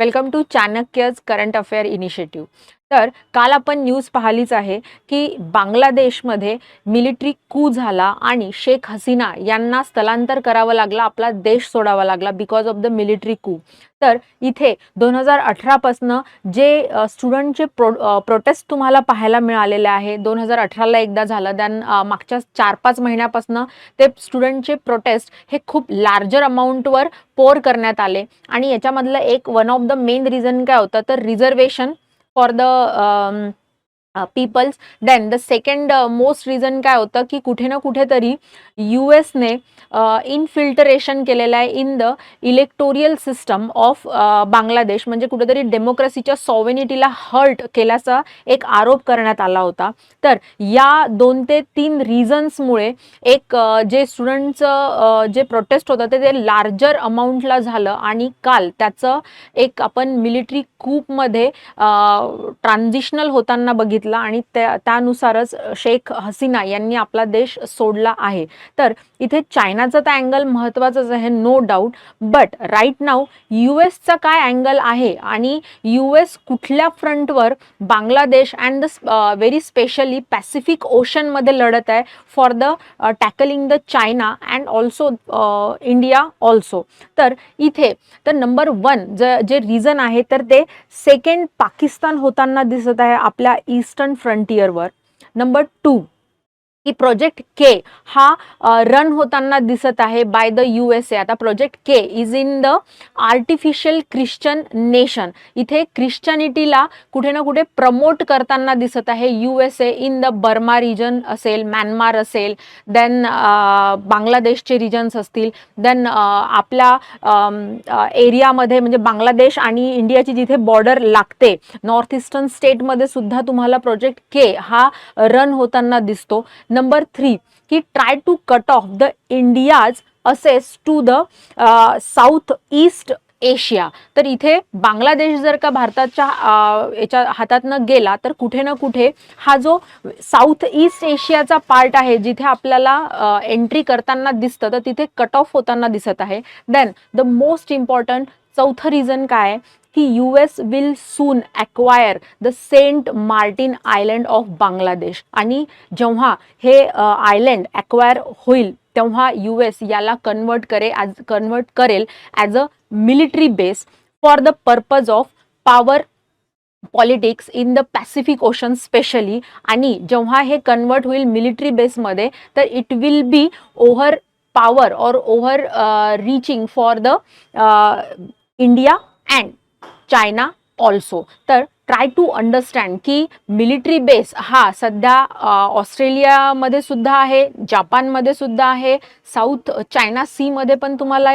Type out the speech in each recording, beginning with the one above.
Welcome to Chanakya's Current Affair Initiative. तर काल आपण न्यूज पाहिलीच आहे की बांगलादेशमध्ये मिलिटरी कू झाला आणि शेख हसीना यांना स्थलांतर करावं लागलं आपला देश सोडावा लागला because of the military coup तर इथे दोन हजार अठरापासनं जे स्टुडंटचे प्रो प्रोटेस्ट तुम्हाला पाहायला मिळालेले आहे दोन हजार अठराला एकदा झालं दॅन मागच्या चार पाच महिन्यापासनं ते स्टुडंटचे प्रोटेस्ट हे खूप लार्जर अमाऊंटवर पोर करण्यात आले. आणि याच्यामधलं एक one of the main reason काय होतं तर reservation for the peoples then the second most reason काय होतं की कुठे ना कुठेतरी यू एसने इनफिल्टरेशन केलेलं आहे in the electoral system of Bangladesh. म्हणजे कुठेतरी डेमोक्रेसीच्या सॉवेनिटीला हर्ट केल्याचा एक आरोप करण्यात आला होता. तर या दोन ते तीन रिझन्समुळे एक जे स्टुडंटचं जे प्रोटेस्ट होतं ते ते लार्जर अमाऊंटला झालं आणि काल त्याचं एक आपण मिलिटरी कूपमध्ये ट्रान्झिशनल होताना बघितलं. आणि त्या त्यानुसारच शेख हसीना यांनी आपला देश सोडला आहे. तर इथे चायनाचा तर अँगल महत्त्वाचाच आहे no doubt but right now U एसचा काय अँगल आहे आणि यू एस कुठल्या फ्रंटवर Bangladesh and the very specially Pacific ओशनमध्ये लढत आहे for the tackling the China and also India also तर इथे तर नंबर वन ज जे रिझन आहे तर ते सेकंड पाकिस्तान होताना दिसत आहे आपल्या ईस्टर्न फ्रंटियरवर नंबर टू की प्रोजेक्ट के हा रन होताना दिसत आहे by the U S A आता project K is in the artificial Christian nation इथे ख्रिश्चनिटीला कुठे ना कुठे प्रमोट करताना दिसत आहे U S A in the Burma region असेल म्यानमार असेल देन बांगलादेशचे रिजन्स असतील देन आपल्या एरियामध्ये म्हणजे बांगलादेश आणि इंडियाची जिथे बॉर्डर लागते नॉर्थ इस्टर्न स्टेटमध्ये सुद्धा तुम्हाला प्रोजेक्ट के हा रन होताना दिसतो. नंबर थ्री की try to cut off the India's access to the South East Asia तर इथे बांगलादेश जर का भारताच्या uh, याच्या हातातनं गेला तर कुठे ना कुठे हा जो साऊथ ईस्ट एशियाचा पार्ट आहे जिथे आपल्याला uh, एंट्री करताना दिसतं तर तिथे कट ऑफ होताना दिसत आहे. देन द मोस्ट इम्पॉर्टंट चौथं रिझन काय आहे? की U S will soon acquire the Saint Martin island of Bangladesh आणि जेव्हा हे आयलंड ॲक्वायर होईल तेव्हा यू एस याला कन्वर्ट करे ॲज कन्वर्ट करेल as a military base for the purpose of power politics in the Pacific ocean specially आणि जेव्हा हे कन्वर्ट होईल मिलिटरी बेसमध्ये तर it will be over power or over reaching for the India and China also तर try to understand की military base हा सध्या ऑस्ट्रेलियामध्ये सुद्धा आहे जापानमध्ये सुद्धा आहे साऊथ चायना सीमध्ये पण तुम्हाला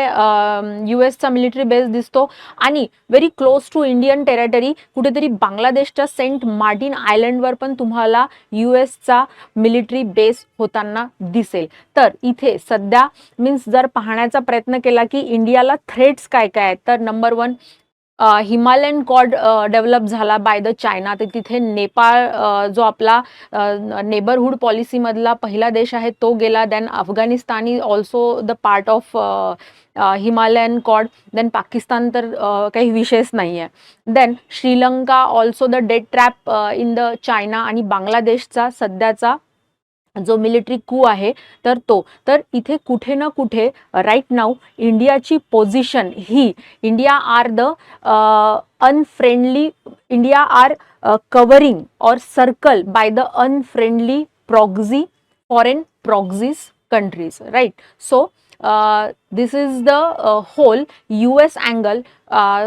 यू एसचा मिलिटरी बेस दिसतो. आणि very close to Indian territory कुठेतरी बांगलादेशच्या सेंट मार्टिन आयलंडवर पण तुम्हाला यू एसचा मिलिटरी बेस होताना दिसेल. तर इथे सध्या मीन्स जर पाहण्याचा प्रयत्न केला की इंडियाला थ्रेट्स काय काय आहेत तर number one Himalayan quad develop झाला बाय द चायना. तर तिथे नेपाळ जो आपला नेबरहूड पॉलिसीमधला पहिला देश आहे तो गेला. Then Afghanistan is also the part of Himalayan quad. Then Pakistan तर काही विषयच नाही आहे then Sri Lanka also the debt trap in the China आणि बांगलादेशचा सध्याचा जो मिलिटरी कू आहे तर तो. तर इथे कुठे ना कुठे राईट नाव इंडियाची position he India are the unfriendly India are covering or circle by the unfriendly proxy foreign proxies countries right so this is the whole U S angle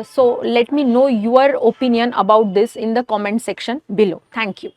so let me know your opinion about this in the comment section below thank you